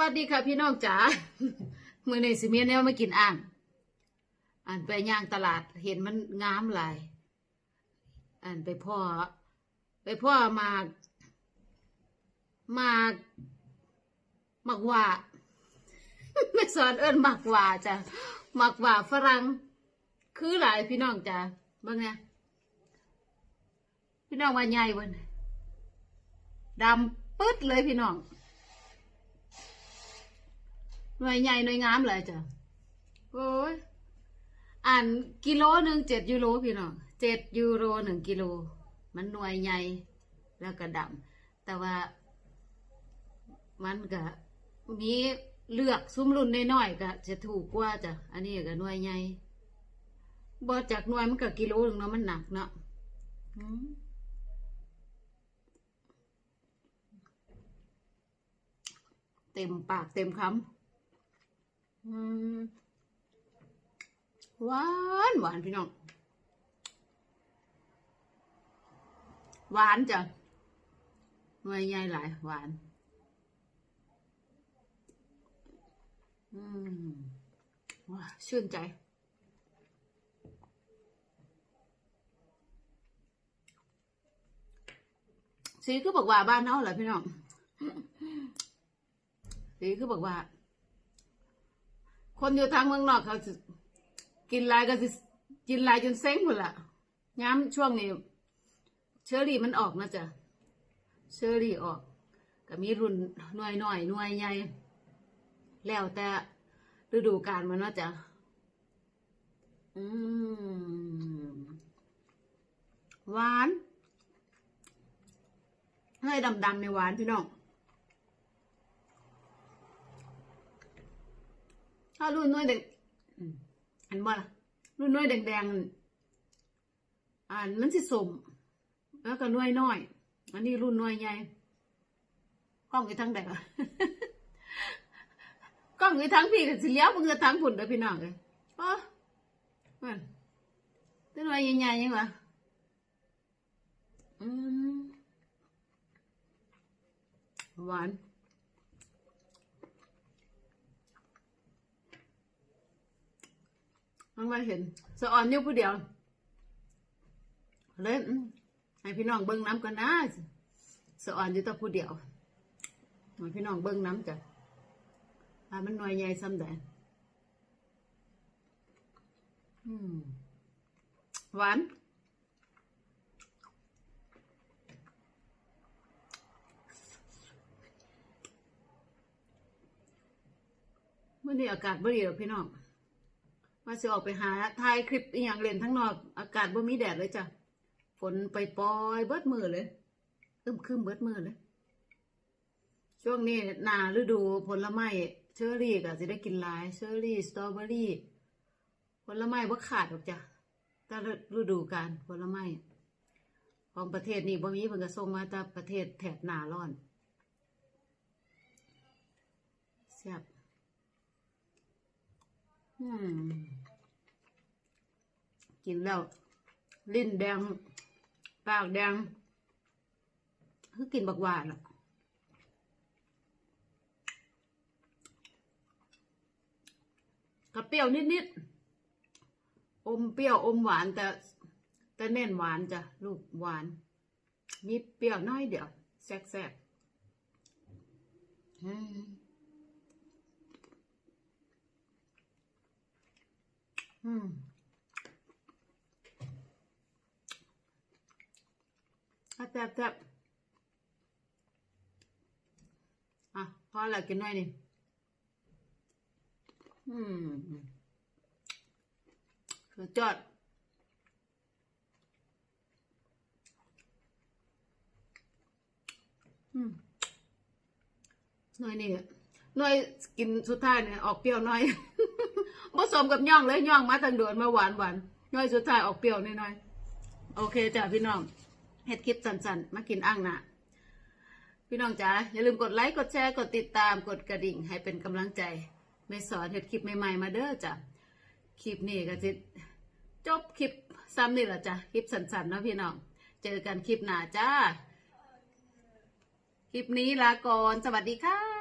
วัสดีค่ะพี่น้องจ๋ามื่อนี้สิเมียแนวมากินอ่างอ่านไปย่างตลาดเห็นมันงามหลายอ่านไปพ่อ ไปพ่อมามาหมักหว่าไม่สอนเอิ้นหมักหว่าจ้ะหมักหว่าฝรั่งคือหลายพี่น้องจ้ะบ้างไงพี่น้องว่าใหญ่วันดำปึ๊ดเลยพี่น้อง หน่วยใหญ่หน่วยงามเลยจ้ะโอ้ยอ่านกิโลหนึ่งเจ็ดยูโรพี่น้องเจ็ดยูโรหนึ่งกิโล มันหน่วยใหญ่แล้วก็ดำแต่ว่ามันก็มีเลือกซุ้มรุ่นน้อยๆก็จะถูกกว่าจ้ะอันนี้ก็หน่วยใหญ่บ่จากหน่วยมันก็กิโลหนึ่งเนาะมันหนักเนาะเต็มปากเต็มคำ หวานหวานพี่น้อง หวานจ้ะหน่วยใหญ่หลายหวาน อืมว้าชื่นใจสีคือบอกว่าบ้านเนาเหรอพี่น้องสีคือบอกว่า คนอยู่ทางเมืองนอกเขากินลายก็สิกินลายจนเซ็งหมดละย้ำช่วงนี้ เชอรี่มันออกนะจ๊ะเชอรี่ออก ก็มีรุ่นหน่วยหน่อยหน่วยใหญ่แล้วแต่ฤดูกาลมันนะจ๊ะอืมหวานให้ดำๆในหวานพี่น้อง ถ้ารุ่นน้อยแดงอันบ่ล่ะรุ่นน้อยแดงๆอันมันสิสมแล้วก็น้อยน้อย อันนี้รุ่นน้อยใหญ่กล้องอยู่ทั้งใดวะกล้องอยู่ทั้งพี่กับสิเลี้ยวมึงจะทั้งผุนเด้อพี่น้องเลยโอ้มันตัวน้อยใหญ่ๆยังวะอืมหวาน มันมาเห็นสะออนนิ้วผู้เดียวเลยอืมให้พี่น้องเบิ้งน้ำกันนะสะออนอยู่ต่ผู้เดียวให้พี่น้องเบิ้งน้ำจ้ะอามันหน่อยใหญ่ซ้ำแต่หวานเมื่อนี้อากาศบ่ดีหรอกพี่น้อง ว่าจะออกไปหาถ่ายคลิปอหย่างเล่นทั้งนอก อากาศบ่มีแดดเลยจ้ะ ฝนไปปล่อยเบิดมือเลยอึมครึมเบิดมือเลย ช่วงนี้หนาฤดูผลไม้เชอร์รี่ก็จะได้กินหลายเชอร์รี่สตรอเบอรี่ผลไม้บ่ขาดหรอกจ้ะแต่ฤดูกาลผลไม้ของประเทศนี้บ่มีเพิ่นก็ส่งมาจากประเทศแถบหนาร้อนแซ่บ กินแล้ว ลิ้นแดง ปากแดง คือกินบักหวานอะกระเปรี้ยวนิดๆ อมเปรี้ยวอมหวานแต่แต่เน้นหวานจ้ะ ลูกหวาน มีเปรี้ยวน้อยเดียวแซ่บๆอืม อืมอะแซ่บแซ่บอะพอแล้วกินหน่อยนี่อืมสุดยอดอืมหน่อยนี่หน่อยกินสุดท้ายเนี่ยออกเปรี้ยวหน่อย ผสมกับย่องเลยย่องมาตั้งโดนมาหวานหวานย่อยสุดท้ายออกเปรี้ยวนิดหน่อย โอเคจ้ะพี่น้องเฮ็ดคลิปสั้นๆ มากินอ่างนะพี่น้องจ๋าอย่าลืมกดไลค์กดแชร์กดติดตามกดกระดิ่ง ให้เป็นกำลังใจไม่สอนเฮ็ดคลิปใหม่ๆมาเด้อจ้ะคลิปนี้ก็จะจบคลิปซ้ำนี่แหละจ้ะคลิปสั้นๆเนาะพี่น้องเจอกันคลิปหน้าจ้าคลิปนี้ลาก่อนสวัสดีค่ะ